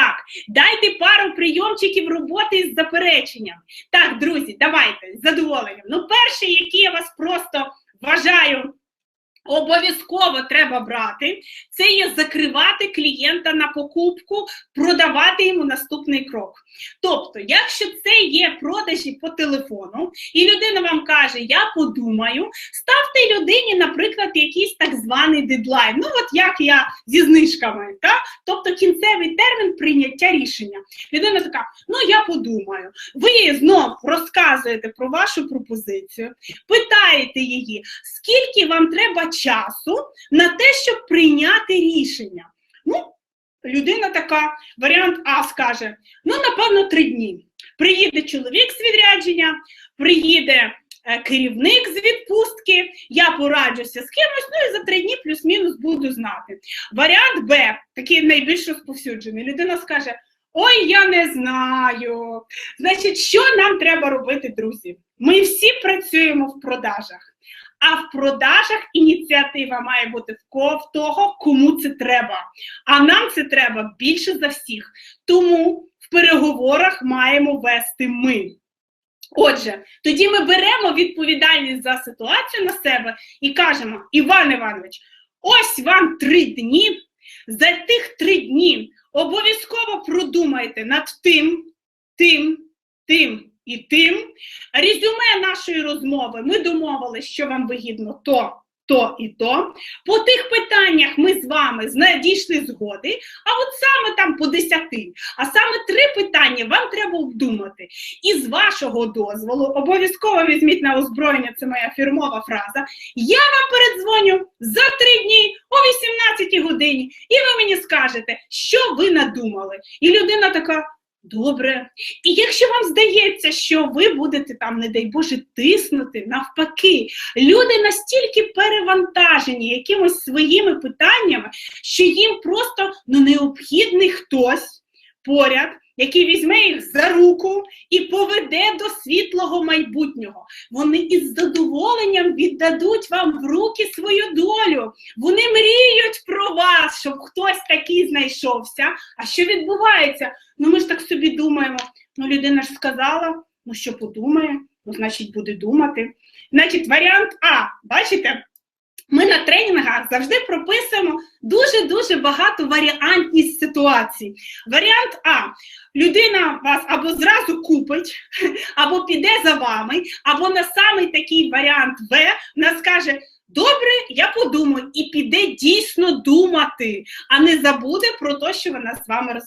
Так, дайте пару прийомчиків роботи з запереченнями. Так, друзі, давайте з задоволенням. Ну, перше, який я вас просто вважаю. Обов'язково треба брати, це є закривати клієнта на покупку, продавати йому наступний крок. Тобто, якщо це є продажі по телефону, і людина вам каже, я подумаю, ставте людині, наприклад, якийсь так званий дедлайн. Ну, от як я зі знижками, так? тобто кінцевий термін прийняття рішення. Людина така, ну я подумаю. Ви знов розказуєте про вашу пропозицію, питаєте її, скільки вам треба часу на те, щоб прийняти рішення. Ну, людина така, варіант А скаже: ну, напевно, три дні. Приїде чоловік з відрядження, приїде е, керівник з відпустки, я пораджуся з кимось, ну і за три дні плюс-мінус буду знати. Варіант Б, такий найбільш розповсюджений. Людина скаже: Ой, я не знаю. Значить, що нам треба робити, друзі? Ми всі працюємо в продажах. А в продажах ініціатива має бути в того, кому це треба. А нам це треба більше за всіх. Тому в переговорах маємо вести ми. Отже, тоді ми беремо відповідальність за ситуацію на себе і кажемо: Іван Іванович, ось вам три дні. За тих три дні обов'язково продумайте над тим, тим, тим і тим. Резюме нашої розмови ми домовилися, що вам вигідно то, то і то. По тих питаннях ми з вами знайшли згоди, а от саме там по десяти, а саме три питання вам обдумати. І з вашого дозволу обов'язково візьміть на озброєння, це моя фірмова фраза. Я вам передзвоню за три дні о 18 годині, і ви мені скажете, що ви надумали. І людина така. Добре. І якщо вам здається, що ви будете там, не дай Боже, тиснути, навпаки, люди настільки перевантажені якимось своїми питаннями, що їм просто ну, необхідний хтось поряд, який візьме їх за руку і поведе до світлого майбутнього. Вони із задоволенням віддадуть вам в руки свою долю. Вони мріють про вас, щоб хтось такий знайшовся. А що відбувається? Ну ми ж так собі думаємо. Ну, людина ж сказала, ну що подумає, ну, значить, буде думати. Значить, варіант А, бачите? Ми на тренінгах завжди прописуємо дуже-дуже багато варіантність ситуацій. Варіант А. Людина вас або зразу купить, або піде за вами, або на самий такий варіант В вона скаже: Добре, я подумаю, і піде дійсно думати, а не забуде про те, що вона з вами розмовляє.